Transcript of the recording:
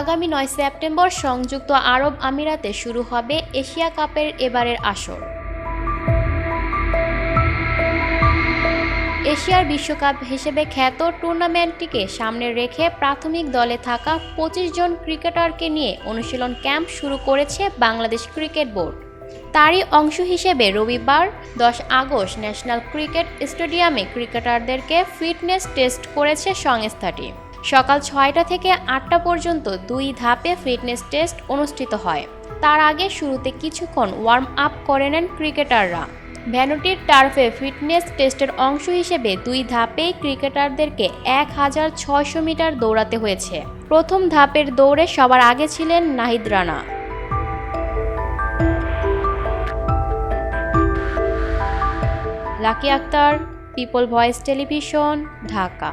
আগামী নয় সেপ্টেম্বর সংযুক্ত আরব আমিরাতে শুরু হবে এশিয়া কাপের এবারের আসর। এশিয়ার বিশ্বকাপ হিসেবে খ্যাত টুর্নামেন্টটিকে সামনে রেখে প্রাথমিক দলে থাকা পঁচিশ জন ক্রিকেটারকে নিয়ে অনুশীলন ক্যাম্প শুরু করেছে বাংলাদেশ ক্রিকেট বোর্ড। তারই অংশ হিসেবে রবিবার, দশ আগস্ট ন্যাশনাল ক্রিকেট স্টেডিয়ামে ক্রিকেটারদেরকে ফিটনেস টেস্ট করেছে সংস্থাটি। সকাল ছয়টা থেকে আটটা পর্যন্ত দুই ধাপে ফিটনেস টেস্ট অনুষ্ঠিত হয়। তার আগে শুরুতে কিছুক্ষণ ওয়ার্ম আপ করে নেন ক্রিকেটাররা। ভ্যানুটির টার্ফে ফিটনেস টেস্টের অংশ হিসেবে দুই ধাপেই ক্রিকেটারদেরকে এক হাজার ছয়শো মিটার দৌড়াতে হয়েছে। প্রথম ধাপের দৌড়ে সবার আগে ছিলেন Nahid Rana. Lucky Akter, People Voice television, Dhaka.